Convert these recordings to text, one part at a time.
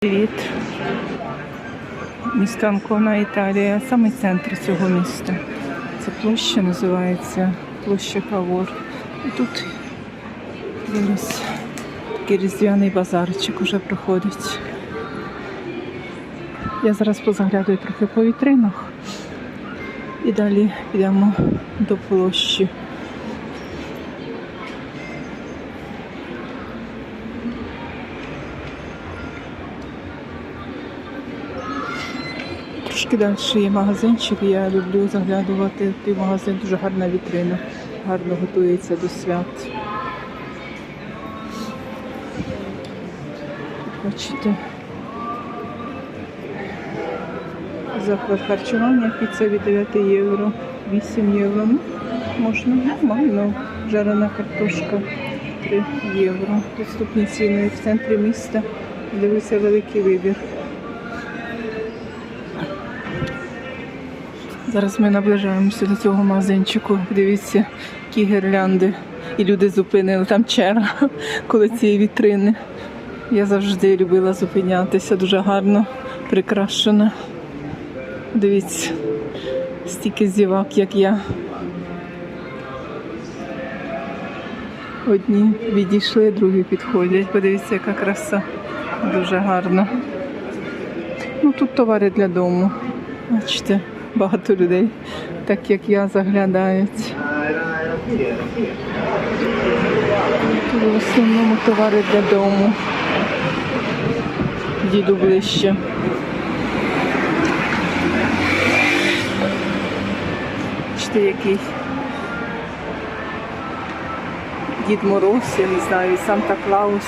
Привіт. Місто Анкона, Італія, саме центр цього міста. Це площа називається площа Кавор. І тут зараз такий різдвяний базарчик уже проходить. Я зараз позаглядаю трохи по вітринах і далі підемо до площі. Трошки далі є магазинчик, я люблю заглядувати в той магазин, дуже гарна вітрина, гарно готується до свят. Бачите. Заклад харчування, піца від 9 євро, 8 євро. Ну, можна нормально. Жарена картошка 3 євро. Доступні ціни в центрі міста. Дивися великий вибір. Зараз ми наближаємося до цього магазинчику. Дивіться, які гірлянди. І люди зупинили там черга коло цієї вітрини. Я завжди любила зупинятися, дуже гарно прикрашена. Дивіться, стільки зівак, як я. Одні відійшли, другі підходять. Подивіться, яка краса. Дуже гарно. Ну тут товари для дому. Бачите, багато людей, так як я, заглядають. Тут в основному товари для дому. Діду ближче. Бачите, який Дід Мороз, я не знаю, Санта Клаус,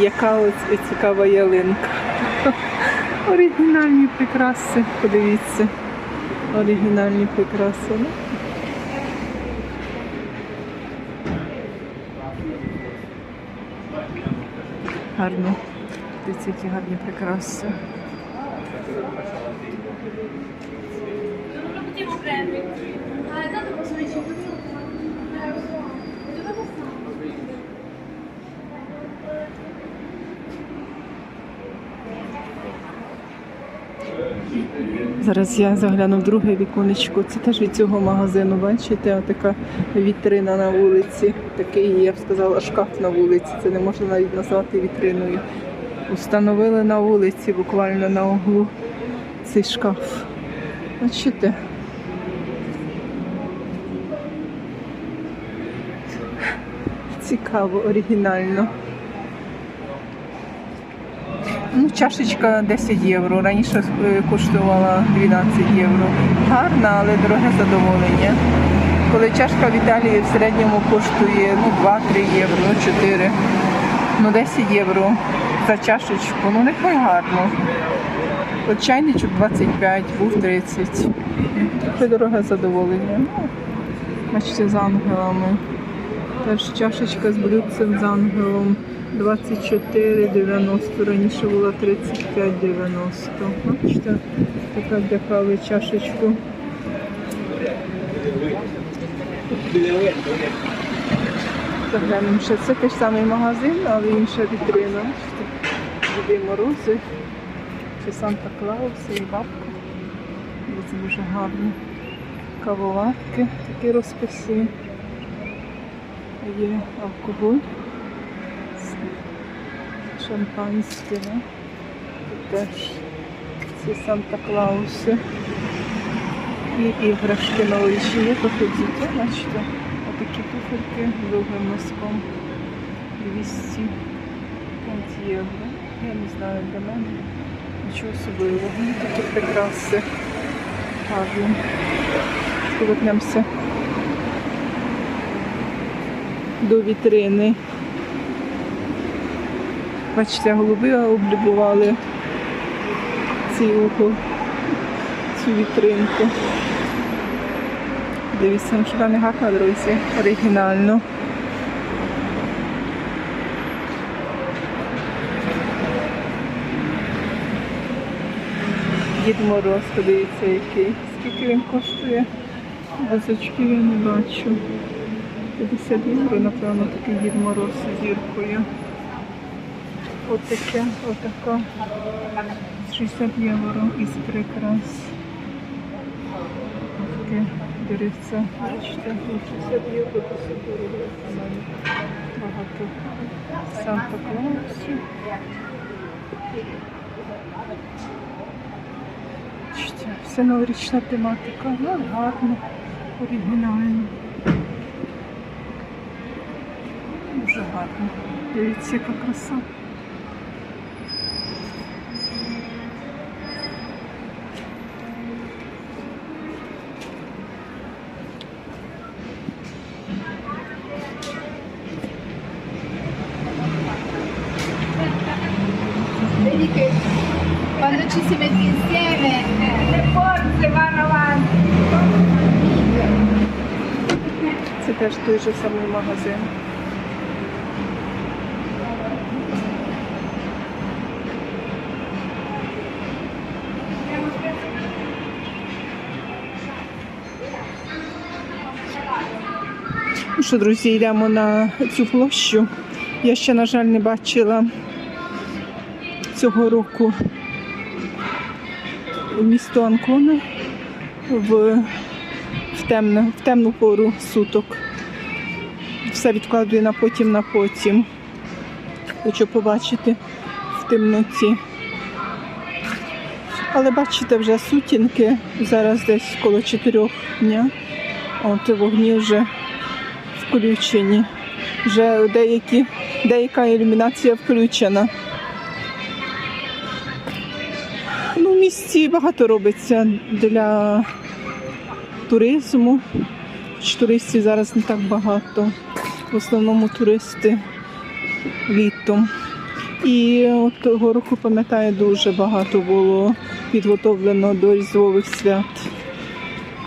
яка ось цікава ялинка. Оригінальні прикраси, подивіться. Оригінальні прикраси. Ну. Гарно. Дивіться, які гарні прикраси. Non lo potevo prendere. Ah, Зараз я загляну в друге віконечко. Це теж від цього магазину. Бачите, така вітрина на вулиці. Такий, я б сказала, шкаф на вулиці. Це не можна навіть назвати вітриною. Установили на вулиці, буквально на углу цей шкаф. Бачите? Цікаво, оригінально. Ну, чашечка 10 євро. Раніше е, коштувала 12 євро. Гарна, але дороге задоволення. Коли чашка в Італії в середньому коштує ну, 2-3 євро, ну 4, ну 10 євро за чашечку, ну нехай гарно. От чайничок 25, був 30. Трохи дороге задоволення. Ну, бачите, з ангелами. Теж чашечка з блюдцем з ангелом 24,90. Раніше була 35,90. Бачите, така для кави чашечку. Заглянемо ще це той самий магазин, але інша вітрина. Діди Морози, чи Санта Клауси і бабка. Це дуже гарно. Кавоварки, такі розписи. Є алкоголь, шампанське, да? Тут теж ці Санта-Клауси і іграшки новорічні. Є трохи бачите, отакі туфельки з довгим носком 205 євро. Я не знаю для мене нічого особливого. Ну, такі прикраси гарні. Повернемося до вітрини. Бачите, голуби облюбували цей угол, цю вітринку. Дивіться, ну, хіба не гарно, друзі, оригінально. Дід Мороз, подивіться, який. Скільки він коштує? Вазочків я не бачу. 50 євро, напевно, такий Дід Мороз з зіркою. От таке, отака. 60 євро із прикрас. Таке деревця. Бачите, 60 євро досить дорого. Багато Санта Клаусів. Бачите, Все новорічна тематика. Ну, гарно, оригінально. Дуже гарно. Дивіться, яка краса. Ci si mette insieme le forze vanno avanti. Це теж той же самий магазин. Ну що, друзі, йдемо на цю площу. Я ще, на жаль, не бачила цього року місто Анкона в, в, темне, в темну пору суток. Все відкладую на потім на потім. Хочу побачити в темноті. Але бачите, вже сутінки, зараз десь коло 4 дня. От вогні вже включені. Вже деякі, деяка ілюмінація включена. Ну, в місті багато робиться для туризму. Хоч туристів зараз не так багато. В основному туристи літом. І от того року, пам'ятаю, дуже багато було підготовлено до різдвових свят.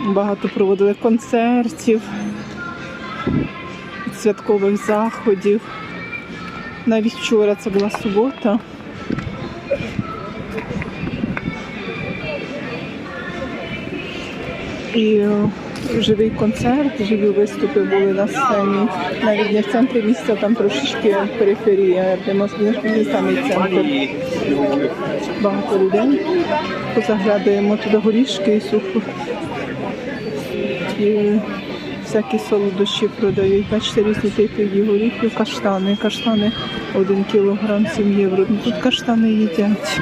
Багато проводили концертів, святкових заходів. Навіть вчора це була субота. І е, живий концерт, живі виступи були на сцені. Навіть не в центрі міста, там трошечки периферія, де не самий центр. Багато людей. Позаглядаємо туди горішки і сухо. І всякі солодощі продають. Бачите, різні типи горіхів, каштани. Каштани 1 кілограм 7 євро. Ну, Тут каштани їдять.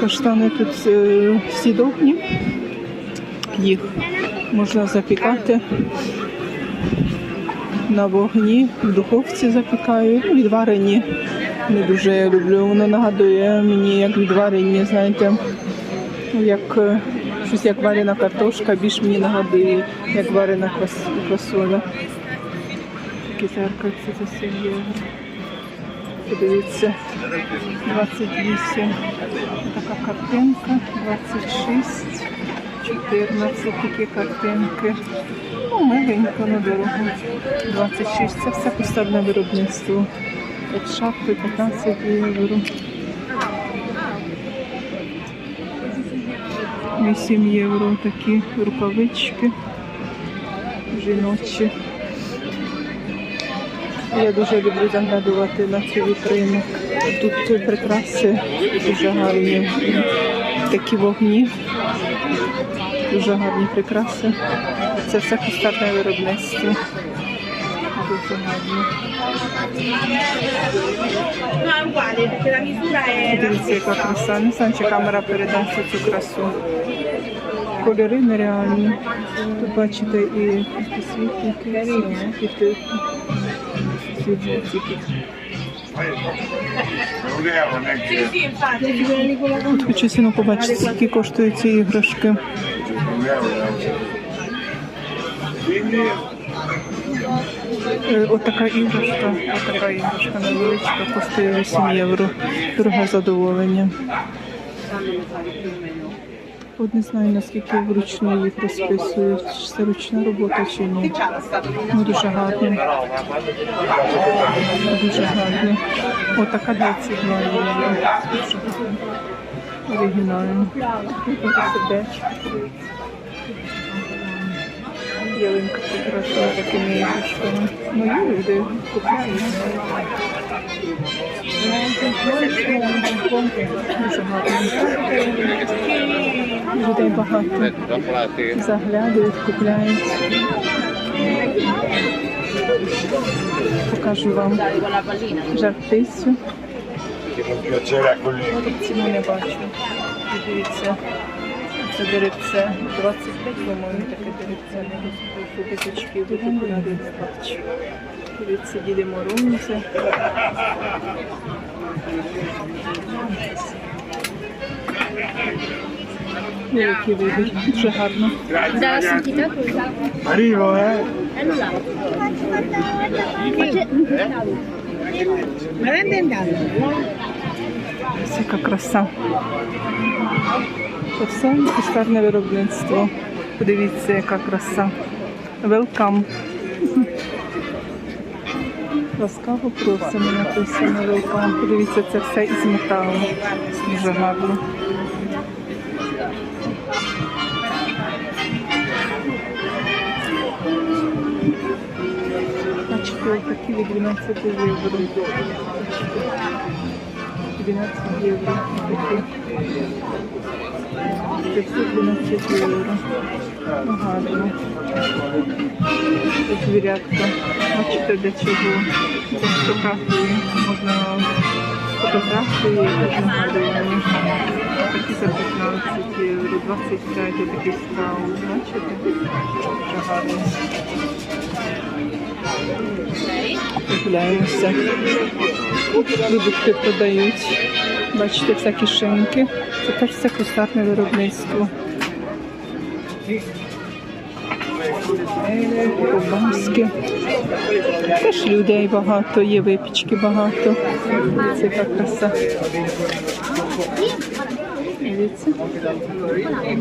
Каштани тут е, сідовні. Їх можна запікати на вогні, в духовці запікаю. Відварені не дуже я люблю. Воно нагадує мені як відварені, знаєте, як е, щось як варена картошка, більш мені нагадує, як варена квас- квасоля. Такі зеркальці за 7 євро. Подивіться, 28. Така картинка, 26. 14 такі картинки. Ну, миленько, ну дорого. 26. Це все поставне виробництво. От шапки 15 євро. 8 євро такі рукавички жіночі. Я дуже люблю заглядувати на цю вітрину. Тут прикраси дуже гарні. Такі вогні. Дуже гарні прикраси. Це все кустарне виробництво. Дуже è Дивіться, яка краса. Не знаю, чи камера передасть цю красу. Кольори нереальні. Тут бачите і підсвітники, і ти- Тут хочу ціну побачити, скільки коштують ці іграшки. Е, От така іграшка, от така іграшка невеличка, коштує 8 євро. Дороге задоволення. От не знаю, наскільки вручну їх розписують. Це ручна робота чи ні. Ну, дуже гарно. Дуже гарно. От така 22 євро. Дуже гарно. Оригінально. Сердечко. Ялинка прикрашена такими іграшками. Ну, є люди купляють. Дуже гарно. Людей багато. Заглядують, купляють. Покажу вам жартицю. a colleghi. Не бачу. Дивіться, це деревце 25, по-моєму, таке деревце п'ятачків, дуже куди не бачу. Дивіться, діди Морозі. Великий вибір, дуже гарно. Sentita Arrivo, eh? Ось яка краса. Все кустарне виробництво. Подивіться, яка краса. Welcome. Ласкаво просимо написано welcome. Подивіться, це все із металу. Дуже гарно. Бачите, ось такі від 12 євро. 12 євро. Такі. Це все 12 євро. Ну, гарно. Звірятка. Бачите, для чого? Фотографії. Можна фотографії. Такі за 15 євро, 25 такий став. Бачите? Дуже гарно. Гуляємося. Продукти продають. Бачите, всякі шинки. Це теж все кустарне виробництво. Ковбаски. Теж людей багато, є випічки багато. Це яка краса. Дивіться.